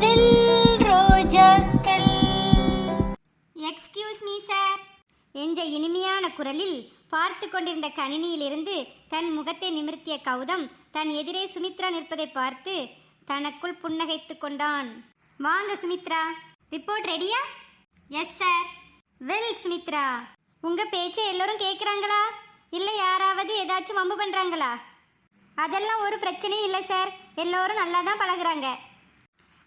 காதல் ரோஜாக்கள். Excuse me sir என்ற இனிமையான குரலில் பார்த்து கொண்டிருந்த கணினியிலிருந்து தன் முகத்தை நிமிர்த்திய கௌதம் தன் எதிரே சுமித்ரா நிற்பதை பார்த்து தனக்குள் புன்னகைத்து கொண்டான். வாங்க சுமித்ரா. ரிப்போர்ட் ரெடியா எஸ் சார் வெல் சுமித்ரா. உங்க பேச்சை எல்லோரும் கேட்குறாங்களா இல்லை யாராவது ஏதாச்சும் வம்பு பண்ணுறாங்களா அதெல்லாம் ஒரு பிரச்சனையும் இல்லை சார் எல்லோரும் நல்லா தான் பழகுறாங்க.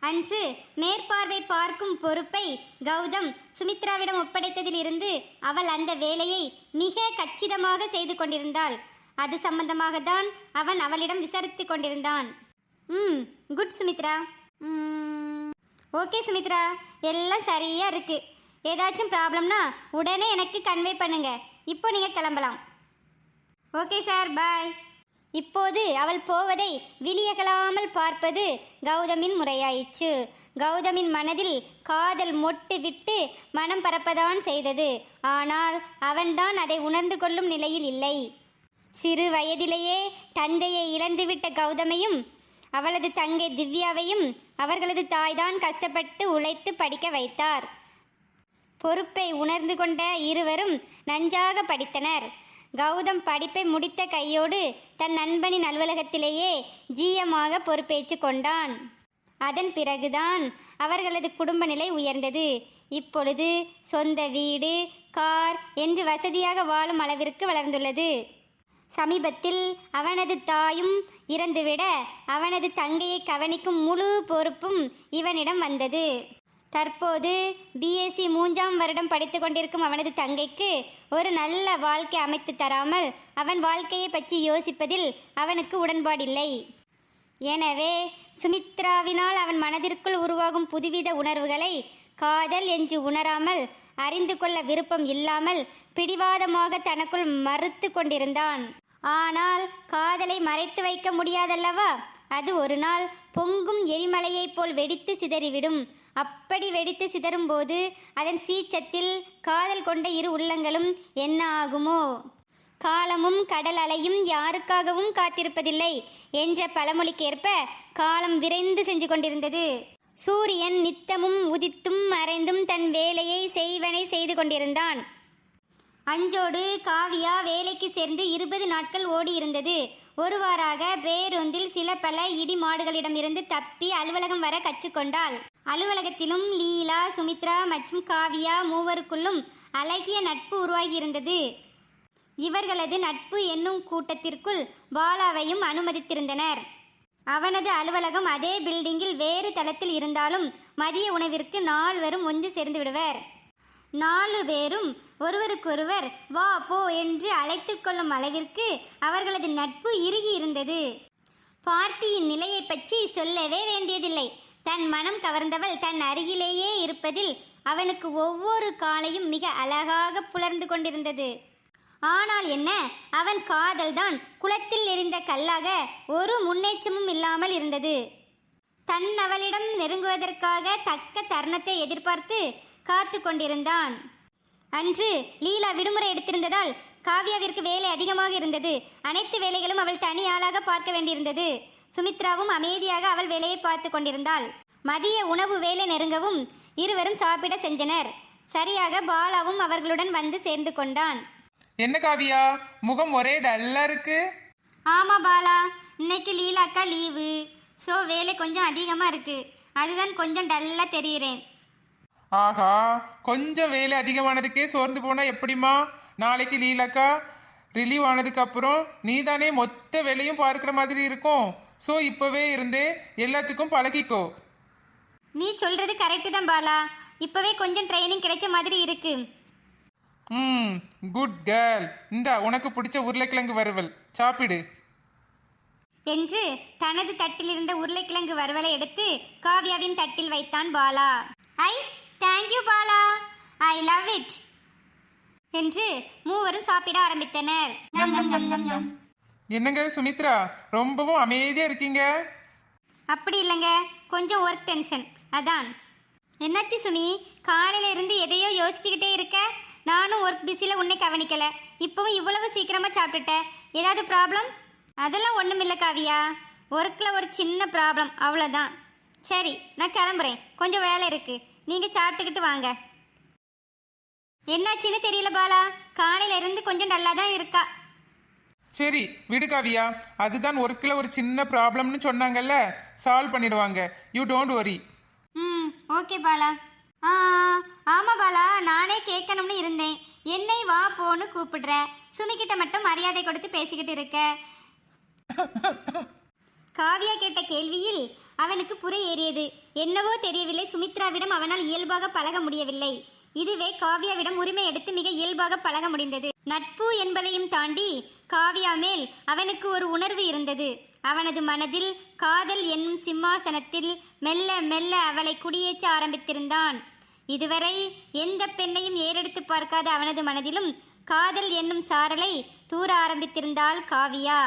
அன்று மேற்பார்வை பார்க்கும் பொறுப்பை கௌதம் சுமித்ராவிடம் ஒப்படைத்ததிலிருந்து அவள் அந்த வேலையை மிக கச்சிதமாக செய்து கொண்டிருந்தாள். அது சம்பந்தமாக தான் அவன் அவளிடம் விசாரித்து கொண்டிருந்தான். ம் குட் சுமித்ரா. ஓகே சுமித்ரா எல்லாம் சரியா இருக்கு. ஏதாச்சும் ப்ராப்ளம்னா உடனே எனக்கு கன்வே பண்ணுங்க. இப்போ நீங்க கிளம்பலாம். ஓகே சார் பாய் இப்போது அவள் போவதை விழியகலாமல் பார்ப்பது கௌதமின் முறையாயிற்று. கௌதமின் மனதில் காதல் மொட்டு விட்டு மனம் பரப்பதான் செய்தது. ஆனால் அவன்தான் அதை உணர்ந்து கொள்ளும் நிலையில் இல்லை. சிறு வயதிலேயே தந்தையை இழந்துவிட்ட கௌதமையும் அவளது தங்கை திவ்யாவையும் அவர்களது தாய்தான் கஷ்டப்பட்டு உழைத்து படிக்க வைத்தார். பொறுப்பை உணர்ந்து கொண்ட இருவரும் நன்றாக படித்தனர். கௌதம் படிப்பை முடித்த கையோடு தன் நண்பனின் அலுவலகத்திலேயே ஜீயமாக பொறுப்பேற்று கொண்டான். அதன் பிறகுதான் அவர்களது குடும்ப நிலை உயர்ந்தது. இப்பொழுது சொந்த வீடு கார் என்று வசதியாக வாழும் அளவிற்கு வளர்ந்துள்ளது. சமீபத்தில் அவனது தாயும் இறந்துவிட அவனது தங்கையை கவனிக்கும் முழு பொறுப்பும் இவனிடம் வந்தது. தற்போது பிஎஸ்சி மூன்றாம் வருடம் படித்து கொண்டிருக்கும் அவனது தங்கைக்கு ஒரு நல்ல வாழ்க்கை அமைத்து தராமல் அவன் வாழ்க்கையை பற்றி யோசிப்பதில் அவனுக்கு உடன்பாடில்லை. எனவே சுமித்ராவினால் அவன் மனதிற்குள் உருவாகும் புதுவித உணர்வுகளை காதல் என்று உணராமல் அறிந்து கொள்ள விருப்பம் இல்லாமல் பிடிவாதமாக தனக்குள் மறுத்து கொண்டிருந்தான். ஆனால் காதலை மறைத்து வைக்க முடியாதல்லவா? அது ஒரு நாள் பொங்கும் எரிமலையைப் போல் வெடித்து சிதறிவிடும். அப்படி வெடித்து சிதறும்போது அதன் சீச்சத்தில் காதல் கொண்ட இரு உள்ளங்களும் என்ன ஆகுமோ? காலமும் கடல் அலையும் யாருக்காகவும் காத்திருப்பதில்லை என்ற பழமொழிக்கேற்ப காலம் விரைந்து சென்று கொண்டிருந்தது. சூரியன் நித்தமும் உதித்தும் மறைந்தும் தன் வேலையை செய்வனை செய்து கொண்டிருந்தான். அஞ்சோடு காவியா வேலைக்கு சேர்ந்து இருபது நாட்கள் ஓடியிருந்தது. ஒருவாறாக பேருந்தில் சில பல இடி மாடுகளிடமிருந்து தப்பி அலுவலகம் வர கற்றுக்கொண்டாள். அலுவலகத்திலும் லீலா சுமித்ரா மற்றும் காவியா மூவருக்குள்ளும் அழகிய நட்பு உருவாகியிருந்தது. இவர்களது நட்பு என்னும் கூட்டத்திற்குள் பாலாவையும் அனுமதித்திருந்தனர். அவனது அலுவலகம் அதே பில்டிங்கில் வேறு தளத்தில் இருந்தாலும் மதிய உணவிற்கு நால்வரும் ஒன்று சேர்ந்து விடுவர். நாலு பேரும் ஒருவருக்கொருவர் வா போ என்று அழைத்து கொள்ளும் அளவிற்கு அவர்களது நட்பு இறுகி இருந்தது. பார்த்தியின் நிலையை பற்றி சொல்லவே வேண்டியதில்லை. தன் மனம் கவர்ந்தவள் தன் அருகிலேயே இருப்பதில் அவனுக்கு ஒவ்வொரு காலையும் மிக அழகாக புலர்ந்து கொண்டிருந்தது. ஆனால் என்ன அவன் காதல்தான் குளத்தில் எரிந்த கல்லாக ஒரு முன்னேற்றமும் இல்லாமல் இருந்தது. தன் அவளிடம் நெருங்குவதற்காக தக்க தருணத்தை எதிர்பார்த்து காத்து கொண்டிருந்தான் அன்று லீலா விடுமுறை எடுத்திருந்ததால் காவ்யாவிற்கு வேலை அதிகமாக இருந்தது. அனைத்து வேலைகளும் அவள் தனி ஆளாக பார்க்க வேண்டியிருந்தது. சுமித்ராவும் அமைதியாக அவள் வேலையை பார்த்து கொண்டிருந்தாள். மதிய உணவு வேலை நெருங்கவும் இருவரும் சாப்பிட சென்றனர். சரியாக பாலாவும் அவர்களுடன் வந்து சேர்ந்து கொண்டான். என்ன காவியா? முகம் ஒரே டல்லா இருக்கு. ஆமா பாலா இன்னைக்கு லீலாக்கா லீவு. ஸோ வேலை கொஞ்சம் அதிகமாக இருக்கு. அதுதான் கொஞ்சம் டல்லாக தெரியுறேன். ஆஹா கொஞ்சம் வேலை அதிகமானதுக்கே சோர்ந்து போனா எப்படிம்மா? நாளைக்கு லீலாக்கா ரிலீவ் ஆனதுக்கு அப்புறம் நீ தானே மொத்த வேலையும் பார்க்குற மாதிரி இருக்கும். ஸோ இப்போவே இருந்தே எல்லாத்துக்கும் பழகிக்கோ. நீ சொல்றது கரெக்டு தான் பாலா. இப்போவே கொஞ்சம் ட்ரைனிங் கிடைச்ச மாதிரி இருக்கு. ம் குட் கேர்ள் இந்தா உனக்கு பிடிச்ச உருளைக்கிழங்கு வறுவல். சாப்பிடு. என்று தனது தட்டில் இருந்த உருளைக்கிழங்கு வறுவலை எடுத்து காவ்யாவின் தட்டில் வைத்தான் Bala. I thank you Bala I love it என்று மூவரும் சாப்பிட ஆரம்பித்தனர். என்னங்க சுமித்ரா? ரொம்பவும் அமைதியாக இருக்கீங்க? அப்படி இல்லைங்க. கொஞ்சம் ஒர்க் டென்ஷன் அதான். என்னாச்சு சுமி? காலையில இருந்து எதையோ யோசிச்சுக்கிட்டே இருக்க? நானும் ஒர்க் பிஸியில் உன்னை கவனிக்கல. இப்பவும் இவ்வளவு சீக்கிரமா சாப்பிட்டுட்ட. ஏதாவது ப்ராப்ளம் அதெல்லாம் ஒன்றுமில்ல காவியா. ஒர்க்கில் ஒரு சின்ன ப்ராப்ளம் அவ்வளோதான் சரி நான் கிளம்புறேன். கொஞ்சம் வேலை இருக்கு. நீங்க சாப்பிட்டுக்கிட்டு வாங்க. என்னாச்சுன்னு தெரியல பாலா. காலையில இருந்து கொஞ்சம் நல்லா தான் இருக்கா. சரி விடு காவியா. அதுதான் ஒர்க்கில் ஒரு சின்ன ப்ராப்ளம்னு சொன்னாங்கல்ல. சால்வ் பண்ணிடுவாங்க. யூ டோன்ட் வரி ம் ஓகே பாலா. ஆ ஆமா பாலா நானே கேட்கணும்னு இருந்தேன். என்னை வா போன்னு கூப்பிடுற. சுமிக்கிட்ட மட்டும் மரியாதை கொடுத்து பேசிக்கிட்டு இருக்க. காவியா கேட்ட கேள்வியில் அவனுக்கு புரை ஏறியது. என்னவோ தெரியவில்லை. சுமித்ராவிடம் அவனால் இயல்பாக பழக முடியவில்லை. இதுவே காவியாவிடம் உரிமை எடுத்து மிக இயல்பாக பழக முடிந்தது. நட்பு என்பதையும் தாண்டி காவியா மேல் அவனுக்கு ஒரு உணர்வு இருந்தது. அவனது மனதில் காதல் என்னும் சிம்மாசனத்தில் மெல்ல மெல்ல அவளை குடியேற்ற ஆரம்பித்திருந்தான். இதுவரை எந்த பெண்ணையும் ஏறெடுத்து பார்க்காத அவனது மனதிலும் காதல் என்னும் சாரலை தூர ஆரம்பித்திருந்தாள் காவியா.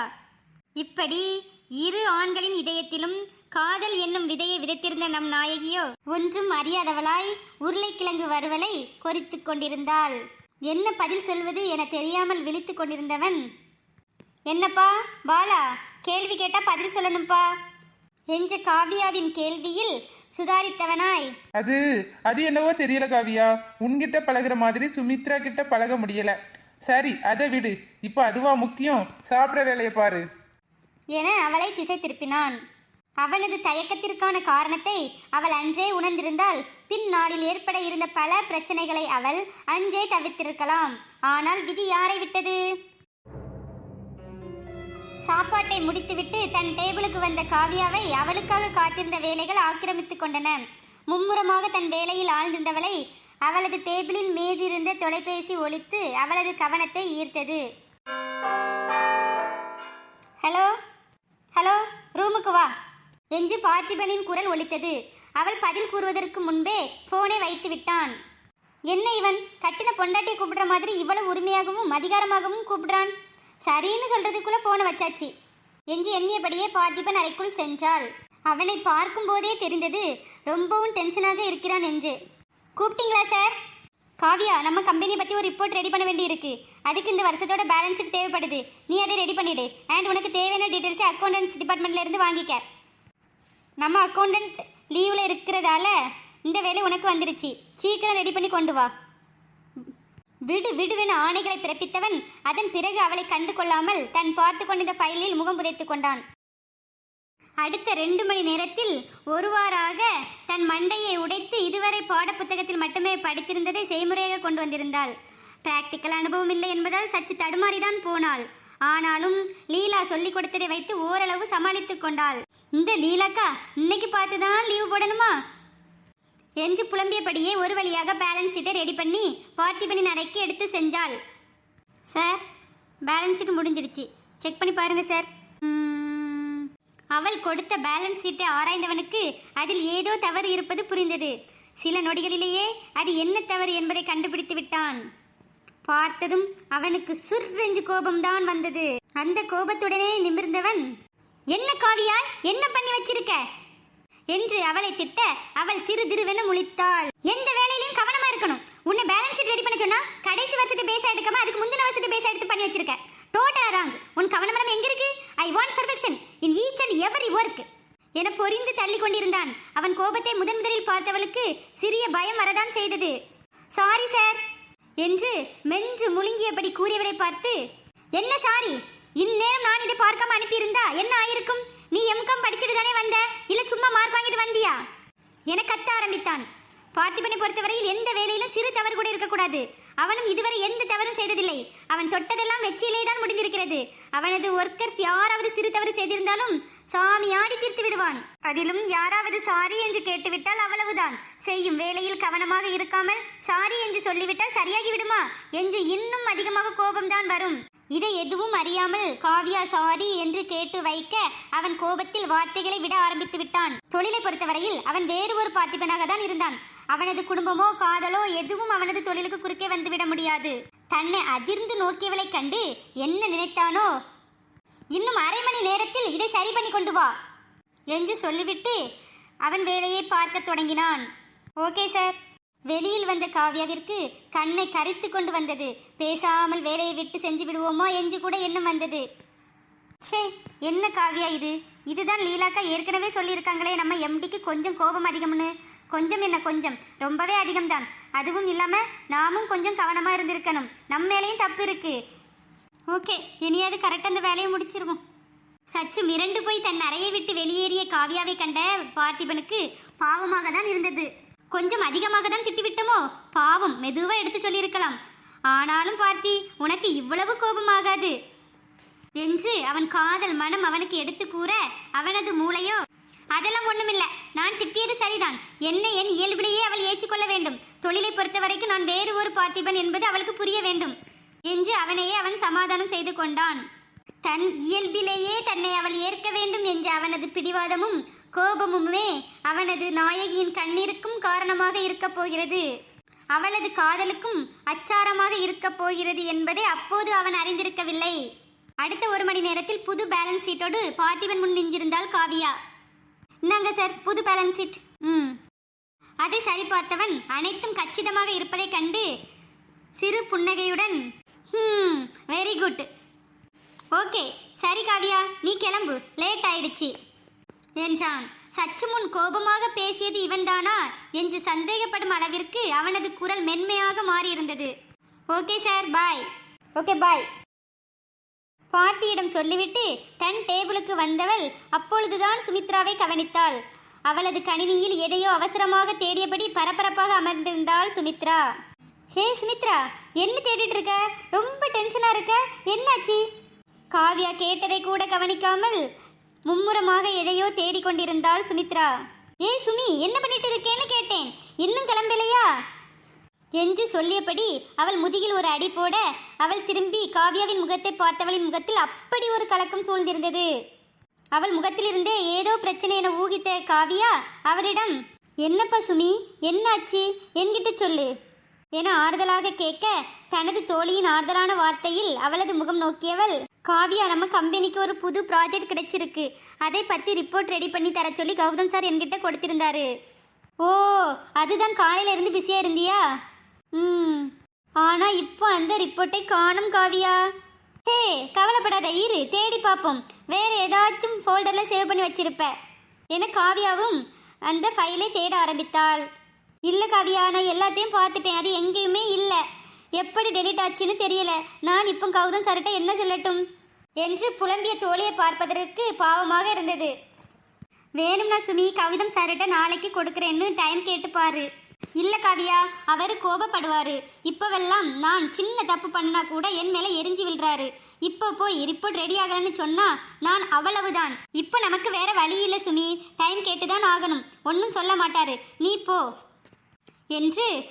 இப்படி இரு ஆண்களின் இதயத்திலும் காதல் என்னும் விதையை விதைத்திருந்த நம் நாயகியோ ஒன்றும் அறியாதவளாய் உருளைக்கிழங்கு வறுவலை கொறித்து கொண்டிருந்தாள். என்ன பதில் சொல்வது என தெரியாமல் விழித்துக் கொண்டிருந்தவன். என்னப்பா பாலா கேள்வி கேட்டா பதில் சொல்லணும்ப்பா என்ற காவியாவின் கேள்வியில் சுதாரித்தவனாய். அது அது என்னவோ தெரியல காவியா. உன்கிட்ட பழகுற மாதிரி சுமித்ரா கிட்ட பழக முடியல. சரி அதை விடு. இப்போ அதுவா முக்கியம். சாப்பிட்ற வேலையை பாரு. என அவளை திசை திருப்பினான் அவனது தயக்கத்திற்கான காரணத்தை அவள் அன்றே உணர்ந்திருந்தால் பின் நாளில் ஏற்பட இருந்த பல பிரச்சனைகளை அவள் அன்றே தவிர்த்திருக்கலாம். ஆனால் விதி யாரை விட்டது? சாப்பாட்டை முடித்துவிட்டு தன் டேபிளுக்கு வந்த காவியாவை அவளுக்காக காத்திருந்த வேலைகள் ஆக்கிரமித்துக் கொண்டன. மும்முரமாக தன் வேலையில் ஆழ்ந்திருந்தவளை அவளது டேபிளின் மீதிருந்த தொலைபேசி ஒழித்து அவளது கவனத்தை ஈர்த்தது. ஹலோ ரூமுக்கு வா. என்று பார்த்திபனின் குரல் ஒலித்தது. அவள் பதில் கூறுவதற்கு முன்பே போனை வைத்து விட்டான். என்ன இவன்? கட்டின பொண்டாட்டியை கூப்பிடுற மாதிரி இவ்வளவு உரிமையாகவும் அதிகாரமாகவும் கூப்பிடுறான்? சரின்னு சொல்றதுக்குள்ள போனை வச்சாச்சு. என்று எண்ணியபடியே பார்த்திபன் அறைக்குள் சென்றாள். அவனை பார்க்கும் போதே தெரிந்தது ரொம்பவும் டென்ஷனாக இருக்கிறான் என்று. கூப்பிட்டீங்களா சார் காவியா நம்ம கம்பெனியை பற்றி ஒரு ரிப்போர்ட் ரெடி பண்ண வேண்டியிருக்கு. அதுக்கு இந்த வருஷத்தோட பேலன்ஸ் ஷீட் தேவைப்படுது. நீ அதை ரெடி பண்ணிடு. அண்ட் உனக்கு தேவையான டீட்டெயில்ஸை அக்கௌண்டன்ஸ் டிபார்ட்மெண்ட்ல இருந்து வாங்கிக்க. நம்ம அக்கௌண்டன்ட் லீவில் இருக்கிறதால இந்த வேலை உனக்கு வந்துருச்சு. சீக்கிரம் ரெடி பண்ணி கொண்டு வா. விடு விடுவென ஆணைகளை பிறப்பித்தவன் அதன் பிறகு அவளை கண்டு கொள்ளாமல் தன் பார்த்து கொண்டிருந்த ஃபைலில் முகம் புதைத்து கொண்டான். அடுத்த ரெண்டு மணி நேரத்தில் ஒருவாறாக தன் மண்டையை உடைத்து இதுவரை பாடப்புத்தகத்தில் மட்டுமே படித்திருந்ததை செய்முறையாக கொண்டு வந்திருந்தாள். பிராக்டிக்கல் அனுபவம் இல்லை என்பதால் சற்று தடுமாறிதான் போனாள். ஆனாலும் லீலா சொல்லிக் கொடுத்ததை வைத்து ஓரளவு சமாளித்துக் கொண்டாள். இந்த லீலாக்கா இன்னைக்கு பார்த்து தான் லீவு போடணுமா? எஞ்சு புலம்பியபடியே ஒரு வழியாக பேலன்ஸ் ஷீட்டை ரெடி பண்ணி பார்த்திபனின் அறைக்கு எடுத்து செஞ்சாள் சார் பேலன்ஸ் ஷீட் முடிஞ்சிடுச்சு செக் பண்ணி பாருங்க சார் அவள் கொடுத்த பேலன்ஸ் ஷீட்டை ஆராய்ந்தவனுக்கு அதில் ஏதோ தவறு இருப்பது புரிந்தது. சில நொடிகளிலேயே அது என்ன தவறு என்பதை கண்டுபிடித்து விட்டான். பார்த்ததும் அவனுக்கு சுர்ரெஞ்சு கோபம்தான் வந்தது. அந்த கோபத்துடனே நிமிர்ந்தவன் என்ன காவியா என்ன பண்ணி வச்சிருக்க? என்று அவளை திட்ட அவள் திரு திருவென முழித்தாள். எந்த வேலையிலும் கவனமா இருக்கணும். உன்னை பேலன்ஸ் ஷீட் ரெடி பண்ண சொன்னா கடைசி வருஷத்து பேச எடுக்காம அதுக்கு முந்தின வருஷத்து பேச எடுத்து பண்ணி வச்சிருக்க. டோட்டலா ராங் உன் கவனம் எங்க இருக்கு? I want perfection in each and every work என பொறிந்து தள்ளி கொண்டிருந்தான். அவன் கோபத்தை முதன் முதலில் பார்த்தவளுக்கு சிறிய பயம் வரதான் செய்தது. சாரி சார் என்று மென்று முழுங்கியபடி கூறியவரை பார்த்து என்ன சாரி? இந்நேரம் நான் இதை பார்க்காம அனுப்பியிருந்தா என்ன ஆயிருக்கும்? நீ எம்காம் படிச்சுட்டு தானே வந்த? இல்ல சும்மா மார்க் வாங்கிட்டு வந்தியா? என கத்த ஆரம்பித்தான். பார்த்திபனை பொறுத்தவரையில் எந்த வேலையிலும் சிறு தவறு கூட இருக்கக்கூடாது. அவனும் இதுவரை எந்த தவறும் செய்ததில்லை. அவன் தொட்டதெல்லாம் வெற்றியிலே தான் முடிந்திருக்கிறது. அவனது ஒர்க்கர்ஸ் யாராவது சிறு தவறு செய்திருந்தாலும் சாமி ஆடி தீர்த்து விடுவான். அதிலும் யாராவது சாரி என்று கேட்டுவிட்டால் அவ்வளவுதான். செய்யும் வேலையில் கவனமாக இருக்காமல் சாரி என்று சொல்லிவிட்டால் சரியாகி விடுமா? என்று இன்னும் அதிகமாக கோபம்தான் வரும். இதை எதுவும் அறியாமல் காவியா சாரி என்று கேட்டு வைக்க அவன் கோபத்தில் வார்த்தைகளை விட ஆரம்பித்து விட்டான். தொழிலை பொறுத்தவரையில் அவன் வேறு ஒரு பார்த்திபனாக தான் இருந்தான். அவனது குடும்பமோ காதலோ எதுவும் அவனது தொழிலுக்கு குறுக்கே வந்துவிட முடியாது. தன்னை அதிர்ந்து நோக்கியவளைக் கண்டு என்ன நினைத்தானோ? இன்னும் அரை மணி நேரத்தில் இதை சரி பண்ணி கொண்டு வா என்று சொல்லிவிட்டு அவன் வேலையை பார்க்க தொடங்கினான். Okay sir. வெளியில் வந்த காவியாவிற்கு கண்ணை கரித்து கொண்டு வந்தது. பேசாமல் வேலையை விட்டு செஞ்சு விடுவோமோ என்று கூட எண்ணம் வந்தது. சே என்ன காவியா இது? இதுதான் லீலாக்கா ஏற்கனவே சொல்லியிருக்காங்களே நம்ம எம்டிக்கு கொஞ்சம் கோபம் அதிகம்னு. கொஞ்சம் என்ன கொஞ்சம்? ரொம்பவே அதிகம்தான். அதுவும் இல்லாமல் நாமும் கொஞ்சம் கவனமாக இருந்திருக்கணும். நம்ம மேலேயும் தப்பு இருக்கு. ஓகே இனியாவது கரெக்டாக அந்த வேலையை முடிச்சிருவோம். சச்சு மிரண்டு போய் தன் அறையை விட்டு வெளியேறிய காவியாவை கண்ட பார்த்திபனுக்கு பாவமாக தான் இருந்தது. கொஞ்சம் அதிகமாக தான் திட்டிவிட்டோமோ? பாவம் மெதுவாக எடுத்து சொல்லியிருக்கலாம். ஆனாலும் பார்த்தி உனக்கு இவ்வளவு கோபமாகாது. என்று அவன் காதல் மனம் அவனுக்கு எடுத்து கூற அவனது மூளையோ அதெல்லாம் ஒண்ணுமில்ல. நான் திட்டியது சரிதான். என்னை என் இயல்பிலேயே அவள் ஏற்றுக்கொள்ள வேண்டும். தொழிலை பொறுத்த வரைக்கும் நான் வேறு ஒரு பார்த்திபன் என்பது அவளுக்கு புரிய வேண்டும். என்று அவனையே அவன் சமாதானம் செய்து கொண்டான். தன் இயல்பிலேயே தன்னை அவள் ஏற்க வேண்டும் என்ற அவனது பிடிவாதமும் கோபமுமே அவனது நாயகியின் கண்ணீருக்கும் காரணமாக இருக்கப் போகிறது. அவளது காதலுக்கும் அச்சாரமாக இருக்கப் போகிறது என்பதை அப்போது அவன் அறிந்திருக்கவில்லை. அடுத்த ஒரு மணி நேரத்தில் புது பேலன்ஸ் ஷீட்டோடு பார்த்திபன் முன் நின்றிருந்தாள் காவியா. இந்தாங்க சார் புது பேலன்ஸ் ஷீட் ம். அதை சரிபார்த்தவன் அனைத்தும் கச்சிதமாக இருப்பதைக் கண்டு சிறு புன்னகையுடன் ஹம் வெரி குட் ஓகே சரி காவியா நீ கிளம்பு லேட் ஆயிடுச்சு. என்றான். சற்று முன் கோபமாக பேசியது இவன்தானா? என்று சந்தேகப்படும் அளவிற்கு அவனது குரல் மென்மையாக மாறியிருந்தது. Okay sir bye okay bye பார்த்தியிடம் சொல்லிவிட்டு தன் டேபிளுக்கு வந்தவள் அப்பொழுதுதான் சுமித்ராவை கவனித்தாள். அவளது கணினியில் எதையோ அவசரமாக தேடியபடி பரபரப்பாக அமர்ந்திருந்தாள் சுமித்ரா. ஹே சுமித்ரா என்ன தேடிட்டு இருக்க ரொம்ப டென்ஷனா இருக்க? என்னாச்சு? காவ்யா கேட்டதை கூட கவனிக்காமல் மும்முரமாக எதையோ தேடிக்கொண்டிருந்தாள் சுமித்ரா. ஏ சுமி என்ன பண்ணிட்டு இருக்கேன்னு கேட்டேன். இன்னும் கிளம்பலையா? என்று சொல்லியபடி அவள் முதுகில் ஒரு அடி போட அவள் திரும்பி காவ்யாவின் முகத்தை பார்த்தவளின் முகத்தில் அப்படி ஒரு கலக்கம் சூழ்ந்திருந்தது. அவள் முகத்திலிருந்தே ஏதோ பிரச்சனை என ஊகித்த காவியா அவளிடம் என்னப்பா சுமி என்னாச்சு? என்கிட்ட சொல்லு என ஆறுதலாக கேட்க தனது தோழியின் ஆறுதலான வார்த்தையில் அவளது முகம் நோக்கியவள் காவியா நம்ம கம்பெனிக்கு ஒரு புது ப்ராஜெக்ட் கிடைச்சிருக்கு. அதை பத்தி ரிப்போர்ட் ரெடி பண்ணி தர சொல்லி கௌதம் சார் என்கிட்ட கொடுத்திருந்தாரு. ஓ அதுதான் காலையில இருந்து பிஸியா இருந்தியா? ம். ஆனா இப்போ அந்த ரிப்போர்ட்டை காணும் காவியா. ஹே கவலைப்படாத இரு தேடி பார்ப்போம். வேற ஏதாச்சும் ஃபோல்டர்ல சேவ் பண்ணி வச்சிருப்ப. என காவியாவும் அந்த ஃபைலை தேட ஆரம்பித்தாள். இல்லை காவியா நான் எல்லாத்தையும் பார்த்துட்டேன். அது எங்கேயுமே இல்லை. எப்படி டெலிட் ஆச்சுன்னு தெரியல. நான் இப்போ கௌதம் சார்கிட்ட என்ன சொல்லட்டும்? என்று புலம்பிய தோழியை பார்ப்பதற்கு பாவமாக இருந்தது. வேணும்னா சுமி கவிதம் சார்கிட்ட நாளைக்கு கொடுக்குறேன்னு டைம் கேட்டு பாரு. இல்ல காவியா அவர் கோபப்படுவாரு. இப்பவெல்லாம் நான் சின்ன தப்பு பண்ணா கூட என் மேல எரிஞ்சு விழுறாரு. இப்போ போய் ரிப்போர்ட் ரெடி ஆகலன்னு சொன்னா நான் அவ்வளவுதான். இப்போ நமக்கு வேற வழி இல்ல சுமி. டைம் கேட்டுதான் ஆகணும். ஒன்றும் சொல்ல மாட்டாரு. நீ போ. என்று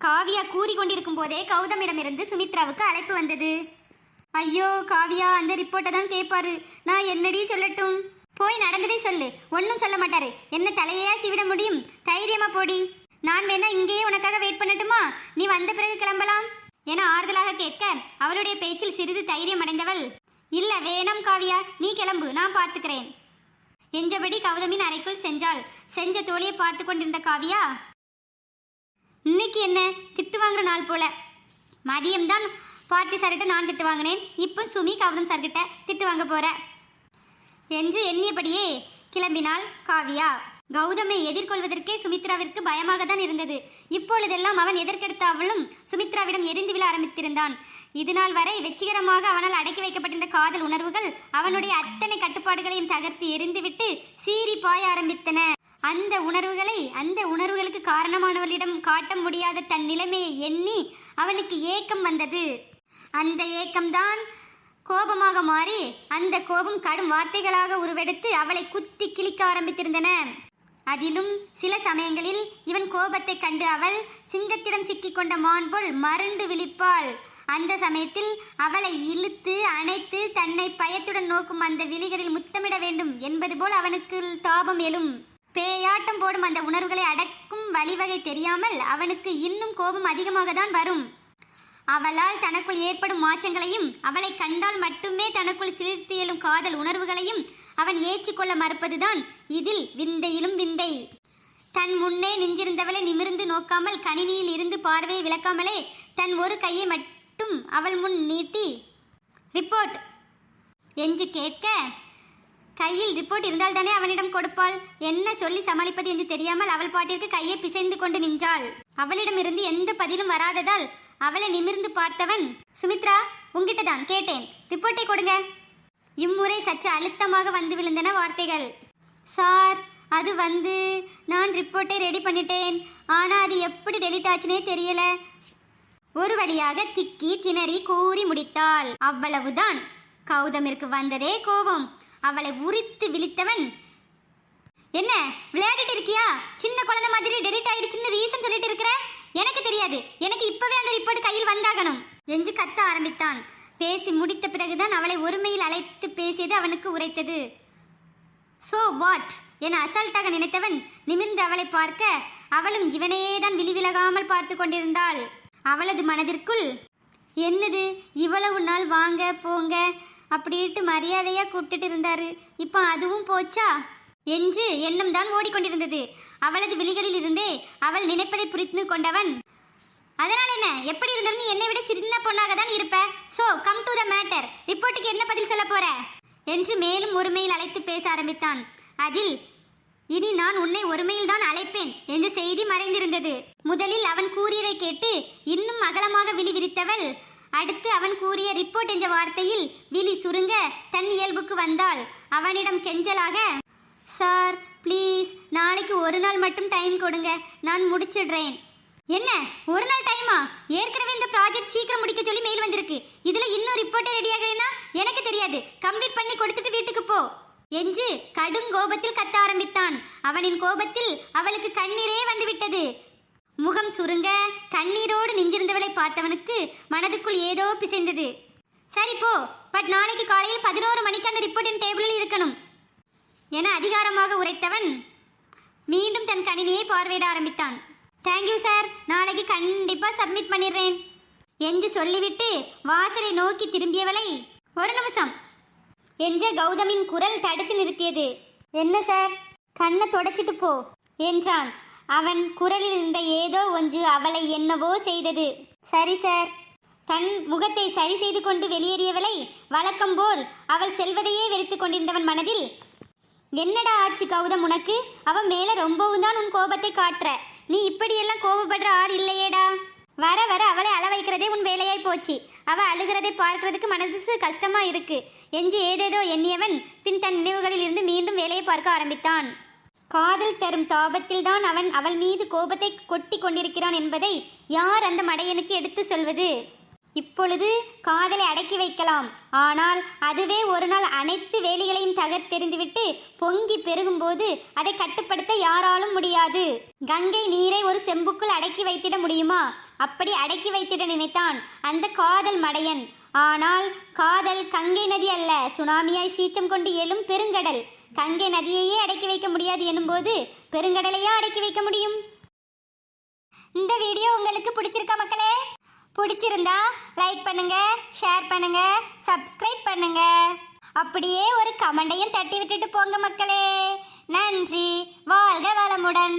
காவியா கூறிக்கொண்டிருக்கும் போதே கௌதமிடமிருந்து சுமித்ராவுக்கு அழைப்பு வந்தது. ஐயோ காவியா அந்த ரிப்போர்ட்டை தான் கேட்பாரு நான் என்னடி சொல்லட்டும்? போய் நடந்ததே சொல்லு. ஒன்றும் சொல்ல மாட்டாரு. என்ன தலையா சீவிட முடியும்? தைரியமா போடி. நான் வேணா இங்கேயே உனக்காக வெயிட் பண்ணட்டுமா? நீ வந்த பிறகு கிளம்பலாம். என ஆறுதலாக கேட்க அவளுடைய பேச்சில் சிறிது தைரியம் அடைந்தவள். இல்ல வேணாம் காவியா. நீ கிளம்பு. நான் பார்த்துக்கிறேன். எஞ்சபடி கௌதமின் அறைக்குள் சென்றாள். செஞ்ச தோழியை பார்த்து கொண்டிருந்த காவியா இன்னைக்கு என்ன? திட்டு வாங்குற நாள் போல. மதியம்தான். பார்த்தி சார்கிட்ட நான் திட்டு வாங்கினேன். இப்போ சுமி கௌதம் சார்கிட்ட திட்டு வாங்க போற. என்று எண்ணியபடியே கிளம்பினாள் காவியா. கௌதமை எதிர்கொள்வதற்கே சுமித்ராவிற்கு பயமாக தான் இருந்தது. இப்பொழுதெல்லாம் அவன் எதற்கெடுத்தாவளும் சுமித்ராவிடம் எரிந்து விழ ஆரம்பித்திருந்தான். இதுநாள் வரை வெற்றிகரமாக அவனால் அடக்கி வைக்கப்பட்டிருந்த காதல் உணர்வுகள் அவனுடைய அத்தனை கட்டுப்பாடுகளையும் தகர்த்து எரிந்துவிட்டு சீறி பாய ஆரம்பித்தன. அந்த உணர்வுகளை அந்த உணர்வுகளுக்கு காரணமானவளிடம் காட்ட முடியாத தன் நிலைமையை எண்ணி அவனுக்கு ஏக்கம் வந்தது. அந்த ஏக்கம்தான் கோபமாக மாறி அந்த கோபம் கடும் வார்த்தைகளாக உருவெடுத்து அவளை குத்தி கிழிக்க ஆரம்பித்திருந்தன. அதிலும் சில சமயங்களில் இவன் கோபத்தைக் கண்டு அவள் சிங்கத்திடம் சிக்கிக்கொண்ட மான் போல் மருண்டு விழிப்பாள். அந்த சமயத்தில் அவளை இழுத்து அணைத்து தன்னை பயத்துடன் நோக்கும் அந்த விழிகளில் முத்தமிட வேண்டும் என்பது போல் அவனுக்கு தாபம் எழும். பேயாட்டம் போடும் அந்த உணர்வுகளை அடக்கும் வழிவகை தெரியாமல் அவனுக்கு இன்னும் கோபம் அதிகமாக தான் வரும். அவளால் தனக்குள் ஏற்படும் மாற்றங்களையும் அவளை கண்டால் மட்டுமே தனக்குள் சிலிர்த்து எழும் காதல் உணர்வுகளையும் அவன் ஏற்றிக்கொள்ள மறுப்பதுதான் இதில் விந்தையிலும் விந்தை. தன் முன்னே நின்றிருந்தவளை நிமிர்ந்து நோக்காமல் கணினியில் இருந்து பார்வையை விளக்காமலே தன் ஒரு கையை மட்டும் அவள் முன் நீட்டி ரிப்போர்ட் என்று கேட்க கையில் ரிப்போர்ட் இருந்தால் தானே அவனிடம் கொடுப்பாள்? என்ன சொல்லி சமாளிப்பது என்று தெரியாமல் அவள் பாட்டிற்கு கையை பிசைந்து கொண்டு நின்றாள். அவளிடமிருந்து எந்த பதிலும் வராததால் அவளை நிமிர்ந்து பார்த்தவன் சுமித்ரா உங்கிட்ட தான் கேட்டேன். ரிப்போர்ட்டை கொடுங்க. இம்முறை சற்று அழுத்தமாக வந்து விழுந்தன வார்த்தைகள். சார் அது வந்து நான் ரிப்போர்ட்டை ரெடி பண்ணிட்டேன். ஆனால் அது எப்படி டெலிட் ஆச்சுனே தெரியல. ஒரு வழியாக திக்கி திணறி கூறி முடித்தாள். அவ்வளவுதான். கௌதமிற்கு வந்ததே கோபம். அவளை உரித்து விழித்தவன் என்ன விளையாடிட்டு இருக்கியா? சின்ன குழந்தை மாதிரி டெலிட் ஆயிடுச்சுன்னு ரீசன் சொல்லிட்டு இருக்கிற? எனக்கு தெரியாது. எனக்கு இப்பவே அந்த ரிப்போர்ட் கையில் வந்தாகணும். என்று கத்த ஆரம்பித்தான். பேசி முடித்த பிறகுதான் அவளை ஒருமையில் அழைத்து பேசியது அவனுக்கு உரைத்தது. சோ வாட் என அசால்ட்டாக நினைத்தவன் நிமிர்ந்து அவளை பார்க்க அவளும் இவனேதான் விழிவிலகாமல் பார்த்து கொண்டிருந்தாள். அவளது மனதிற்குள் என்னது? இவ்வளவு நாள் வாங்க போங்க அப்படின்ட்டு மரியாதையா கூப்பிட்டுட்டு இருந்தாரு. இப்போ அதுவும் போச்சா? என்று எண்ணம் தான் ஓடிக்கொண்டிருந்தது. அவளது விழிகளில் இருந்தே அவள் நினைப்பதை புரிந்து கொண்டவன் அதனால் என்ன? எப்படி இருந்தாலும் நீ என்னை விட சின்ன பொண்ணாக தான் இருப்ப so come to the matter ரிப்போர்ட்டுக்கு என்ன பதில் சொல்ல போற? என்று மேலும் ஒருமையில் அழைத்து பேச ஆரம்பித்தான். அதில் இனி நான் உன்னை ஒருமையில் தான் அழைப்பேன் என்று செய்தி மறைந்திருந்தது. முதலில் அவன் கூறியதை கேட்டு இன்னும் அகலமாக விழி விரித்தவள் அடுத்து அவன் கூறிய ரிப்போர்ட் என்ற வார்த்தையில் விழி சுருங்க தன் இயல்புக்கு வந்தாள். அவனிடம் கெஞ்சலாக சார் ப்ளீஸ் நாளைக்கு ஒரு நாள் மட்டும் டைம் கொடுங்க. நான் முடிச்சிடுறேன். என்ன? ஒரு நாள் டைமா ஏற்கனவே இந்த ப்ராஜெக்ட் சீக்கிரம் முடிக்க சொல்லி மெயில் வந்திருக்கு. இதுல இன்னும் ரிப்போர்ட்டே ரெடி ஆகலைன்னா எனக்கு தெரியாது. கம்ப்ளீட் பண்ணி கொடுத்துட்டு வீட்டுக்கு போ. என்று கடும் கோபத்தில் கத்த ஆரம்பித்தான். அவனின் கோபத்தில் அவளுக்கு கண்ணீரே வந்துவிட்டது. முகம் சுருங்க கண்ணீரோடு நெஞ்சிருந்தவளை பார்த்தவனுக்கு மனதுக்குள் ஏதோ பிசைந்தது. சரி போ பட் நாளைக்கு காலையில் பதினோரு மணிக்கு அந்த ரிப்போர்ட்டின் டேபிளில் இருக்கணும். என அதிகாரமாக உரைத்தவன் மீண்டும் தன் கணினியை பார்வையிட ஆரம்பித்தான். தேங்க்யூ சார் நாளைக்கு கண்டிப்பாக சப்மிட் பண்ணிடுறேன் என்று சொல்லிவிட்டு வாசலை நோக்கி திரும்பியவளை ஒரு நிமிஷம். என்ற கௌதமின் குரல் தடுத்து நிறுத்தியது. என்ன சார் கண்ணை தொடச்சிட்டு போ என்றான். அவன் குரலில் இருந்த ஏதோ ஒன்று அவளை என்னவோ செய்தது. சரி சார் தன் முகத்தை சரி செய்து கொண்டு வெளியேறியவளை வழக்கம் போல் அவள் செல்வதையே வெறுத்து கொண்டிருந்தவன் மனதில் என்னடா ஆச்சு கௌதம் உனக்கு? அவன் மேல ரொம்பவும் தான் உன் கோபத்தை காட்டுற. நீ இப்படியெல்லாம் கோபப்படுற ஆள் இல்லையேடா. வர வர அவளை அள வைக்கிறதே உன் வேலையாய் போச்சு. அவ அழுகிறதை பார்க்கறதுக்கு மனசு கஷ்டமா இருக்கு. எஞ்சி ஏதேதோ எண்ணியவன் பின் தன் நினைவுகளில் இருந்து மீண்டும் வேலையை பார்க்க ஆரம்பித்தான். காதல் தரும் தாபத்தில் தான் அவன் அவள் மீது கோபத்தை கொட்டி கொண்டிருக்கிறான் என்பதை யார் அந்த மடையனுக்கு எடுத்து சொல்வது? இப்பொழுது காதலை அடக்கி வைக்கலாம். ஆனால் அதுவே ஒரு நாள் அனைத்து வேலிகளையும் தகர்த்தெறிந்துவிட்டு பொங்கி பெருகும்போது அதை கட்டுப்படுத்த யாராலும் முடியாது. கங்கை நீரை ஒரு செம்புக்குள் அடக்கி வைத்திட முடியுமா? அப்படி அடக்கி வைத்திட நினைத்தான் அந்த காதல் மடையன். ஆனால் காதல் கங்கை நதி அல்ல. சுனாமியாய் சீற்றம் கொண்டு எழும் பெருங்கடல். கங்கை நதியையே அடக்கி வைக்க முடியாது எனும்போது பெருங்கடலையா அடக்கி வைக்க முடியும்? இந்த வீடியோ உங்களுக்கு பிடிச்சிருக்கா மக்களே? பிடிச்சிருந்தா லைக் பண்ணுங்க ஷேர் பண்ணுங்க சப்ஸ்கிரைப் பண்ணுங்க. அப்படியே ஒரு கமெண்டையும் தட்டி விட்டுட்டு போங்க மக்களே. நன்றி வாழ்க வளமுடன்.